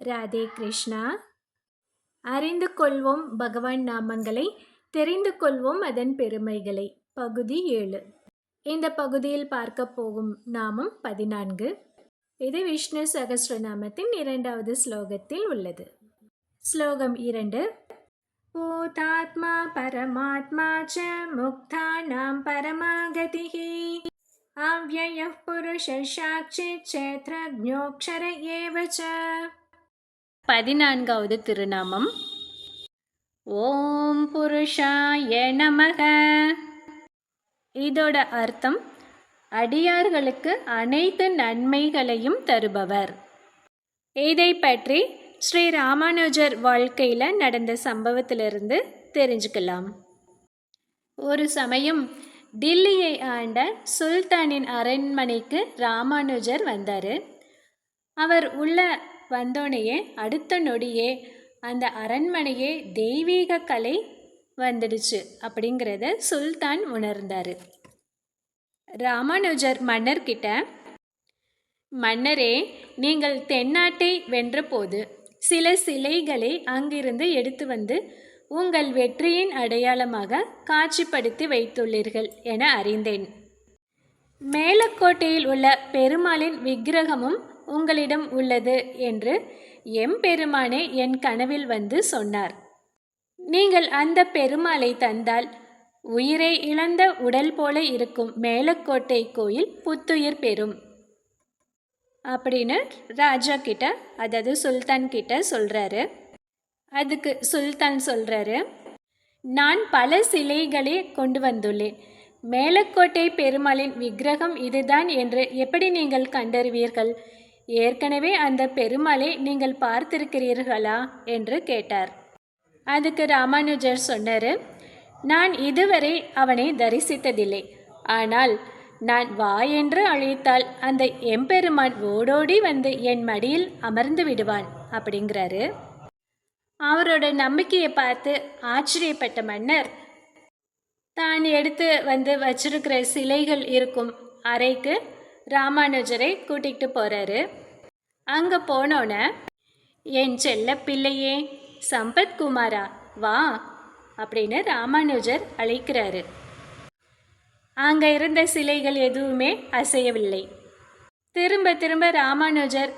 ராதே கிருஷ்ணா. அறிந்து கொள்வோம் பகவான் நாமங்களை தெரிந்து கொள்வோம் அதன் பெருமைகளை. பகுதி ஏழு. இந்த பகுதியில் பார்க்க போகும் நாமம் பதினான்கு. இது விஷ்ணு சகஸ்ரநாமத்தின் இரண்டாவது ஸ்லோகத்தில் உள்ளது. ஸ்லோகம் இரண்டு. பூதாத்மா பரமாத்மா ச முக்தா நாம் பரமாகதிஹி அவ்வய புருஷ சாட்சி சேத்ரஜோக்ஷர ஏவ பதினான்காவது திருநாமம். ஓம் புருஷாய நமக. இதோட அர்த்தம் அடியார்களுக்கு அனைத்து நன்மைகளையும் தருபவர். இதை பற்றி ஸ்ரீ ராமானுஜர் வாழ்க்கையில் நடந்த சம்பவத்திலிருந்து தெரிஞ்சுக்கலாம். ஒரு சமயம் டில்லியை ஆண்ட சுல்தானின் அரண்மனைக்கு ராமானுஜர் வந்தார். அவர் உள்ள வந்தோடனேயே அடுத்த நொடியே அந்த அரண்மனையே தெய்வீக கலை வந்துடுச்சு அப்படிங்கிறத சுல்தான் உணர்ந்தார். ராமானுஜர் மன்னர்கிட்ட மன்னரே நீங்கள் தென்னாட்டை வென்றபோது சில சிலைகளை அங்கிருந்து எடுத்து வந்து உங்கள் வெற்றியின் அடையாளமாக காட்சிப்படுத்தி வைத்துள்ளீர்கள் என அறிந்தேன். மேலக்கோட்டையில் உள்ள பெருமாளின் விக்கிரகமும் உங்களிடம் உள்ளது என்று எம்பெருமானே என் கனவில் வந்து சொன்னார். நீங்கள் அந்த பெருமாளை தந்தால் உயிரை இழந்த உடல் போல இருக்கும் மேலக்கோட்டை கோயில் புத்துயிர் பெறும். அப்படின்னு ராஜா கிட்ட அதாவது சுல்தான் கிட்ட சொல்கிறாரு அதுக்கு சுல்தான் சொல்கிறாரு நான் பல சிலைகளை கொண்டு வந்துள்ளேன். மேலக்கோட்டை பெருமாளின் விக்கிரகம் இதுதான் என்று எப்படி நீங்கள் கண்டறிவீர்கள்? ஏற்கனவே அந்த பெருமாளை நீங்கள் பார்த்திருக்கிறீர்களா? என்று கேட்டார். அதுக்கு ராமானுஜர் சொன்னார் நான் இதுவரை அவனை தரிசித்ததில்லை. ஆனால் நான் வா என்று அழைத்தால் அந்த எம்பெருமான் ஓடோடி வந்து என் மடியில் அமர்ந்து விடுவான் அப்படிங்கிறாரு. அவரோட நம்பிக்கையை பார்த்து ஆச்சரியப்பட்ட மன்னர் தான் எடுத்து வந்து வச்சிருக்கிற சிலைகள் இருக்கும் அறைக்கு ராமானுஜரை கூட்டிகிட்டு போகிறாரு அங்கே போனோன்னே என் செல்ல பிள்ளையே சம்பத் குமாரா வா அப்படின்னு ராமானுஜர் அழைக்கிறாரு. அங்கே இருந்த சிலைகள் எதுவுமே அசையவில்லை. திரும்ப திரும்ப ராமானுஜர்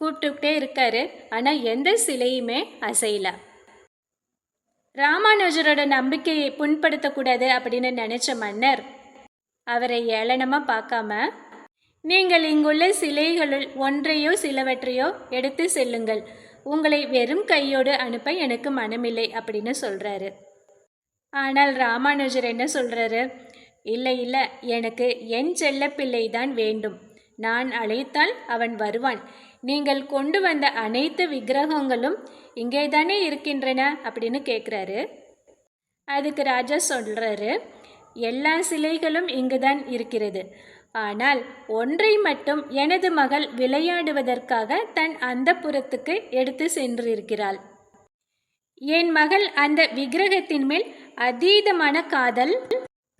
கூப்பிட்டுக்கிட்டே இருக்காரு ஆனால் எந்த சிலையுமே அசையல. ராமானுஜரோட நம்பிக்கையை புண்படுத்தக்கூடாது அப்படின்னு நினச்ச மன்னர் அவரை ஏளனமாக பார்க்காம நீங்கள் இங்குள்ள சிலைகளுள் ஒன்றையோ சிலவற்றையோ எடுத்து செல்லுங்கள். உங்களை வெறும் கையோடு அனுப்ப எனக்கு மனமில்லை அப்படின்னு சொல்கிறாரு ஆனால் ராமானுஜர் என்ன சொல்கிறாரு இல்லை இல்லை எனக்கு என் செல்லப்பிள்ளை தான் வேண்டும். நான் அழைத்தால் அவன் வருவான். நீங்கள் கொண்டு வந்த அனைத்து விக்கிரகங்களும் இங்கே தானே இருக்கின்றன? அப்படின்னு கேட்குறாரு அதுக்கு ராஜா சொல்கிறாரு எல்லா சிலைகளும் இங்கு தான் இருக்கிறது. ஆனால் ஒன்றை மட்டும் எனது மகள் விளையாடுவதற்காக தன் அந்த புறத்துக்கு எடுத்து சென்றிருக்கிறாள். என் மகள் அந்த விக்கிரகத்தின் மேல் அதீதமான காதல்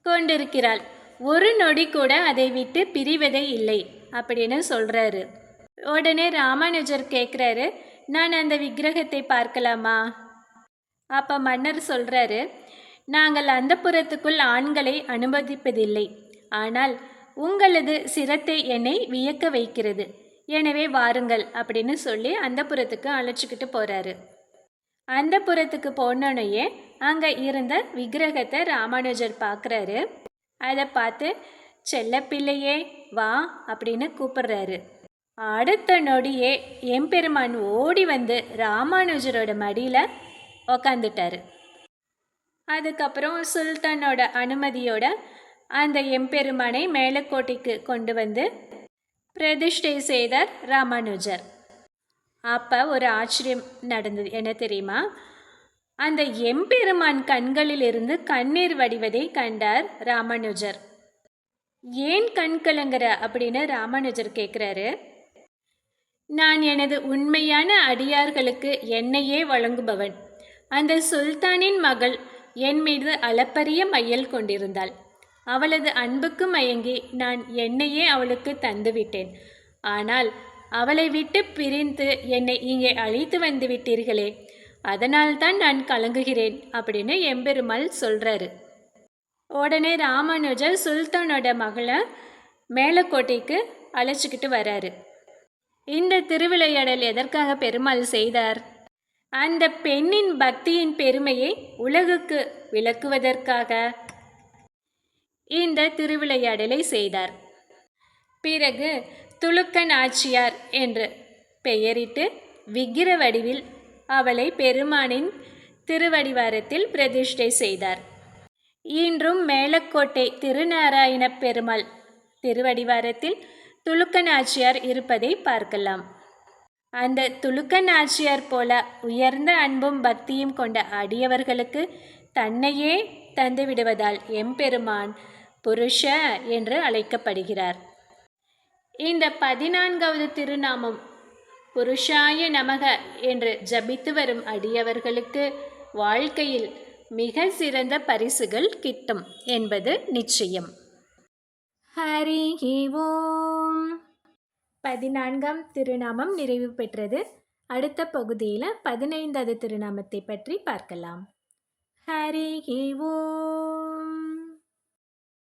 கொண்டிருக்கிறாள். ஒரு நொடி கூட அதை விட்டு பிரிவதே இல்லை அப்படின்னு சொல்கிறாரு உடனே ராமானுஜர் கேட்குறாரு நான் அந்த விக்கிரகத்தை பார்க்கலாமா? அப்போ மன்னர் சொல்கிறாரு நாங்கள் அந்த புறத்துக்குள் ஆண்களை அனுமதிப்பதில்லை. ஆனால் உங்களது சிரத்தை என்னை வியக்க வைக்கிறது. எனவே வாருங்கள் அப்படின்னு சொல்லி அந்த புறத்துக்கு அழைச்சிக்கிட்டு போகிறாரு அந்த புறத்துக்கு போனோடனே அங்கே இருந்த விக்கிரகத்தை ராமானுஜர் பார்க்குறாரு அதை பார்த்து செல்லப்பிள்ளையே வா அப்படின்னு கூப்பிடுறாரு. அடுத்த நொடியே எம்பெருமான் ஓடி வந்து ராமானுஜரோட மடியில் உக்காந்துட்டாரு. அதுக்கப்புறம் சுல்தானோட அனுமதியோட அந்த எம்பெருமானை மேலக்கோட்டைக்கு கொண்டு வந்து பிரதிஷ்டை செய்தார் ராமானுஜர். அப்போ ஒரு ஆச்சரியம் நடந்தது. என்ன தெரியுமா? அந்த எம்பெருமான் கண்களிலிருந்து கண்ணீர் வடிவதை கண்டார் ராமானுஜர். ஏன் கண் கலங்குற? அப்படின்னு ராமானுஜர் கேட்குறாரு நான் எனது உண்மையான அடியார்களுக்கு என்னையே வழங்குபவன். அந்த சுல்தானின் மகள் என் மீது அளப்பரிய மையல் கொண்டிருந்தாள். அவளது அன்புக்கு மயங்கி நான் என்னையே அவளுக்கு தந்துவிட்டேன் ஆனால் அவளை விட்டு பிரிந்து என்னை இங்கே அழைத்து வந்து விட்டீர்களே அதனால்தான் நான் கலங்குகிறேன் அப்படின்னு எம்பெருமாள் சொல்கிறாரு உடனே ராமானுஜர் சுல்தானோட மகளை மேலக்கோட்டைக்கு அழைச்சிக்கிட்டு வராரு. இந்த திருவிளையாடல் எதற்காக பெருமாள் செய்தார்? அந்த பெண்ணின் பக்தியின் பெருமையை உலகுக்கு விளக்குவதற்காக இந்த திருவிளையாடலை செய்தார். பிறகு துலுக்க நாச்சியார் என்று பெயரிட்டு விக்கிர வடிவில் அவளை பெருமானின் திருவடிவாரத்தில் பிரதிஷ்டை செய்தார். இன்றும் மேலக்கோட்டை திருநாராயண பெருமாள் திருவடிவாரத்தில் துலுக்கன் நாச்சியார் இருப்பதை பார்க்கலாம். அந்த துலுக்க நாச்சியார் போல உயர்ந்த அன்பும் பக்தியும் கொண்ட அடியவர்களுக்கு தன்னையே தந்துவிடுவதால் எம்பெருமான் புருஷ என்று அழைக்கப்படுகிறார். இந்த பதினான்காவது திருநாமம் புருஷாய நமக என்று ஜபித்து வரும் அடியவர்களுக்கு வாழ்க்கையில் மிக சிறந்த பரிசுகள் கிட்டும் என்பது நிச்சயம். ஹரி ஓம். பதினான்காம் திருநாமம் நிறைவு பெற்றது. அடுத்த பகுதியில் பதினைந்தாவது திருநாமத்தை பற்றி பார்க்கலாம். ஹரி ஓம்.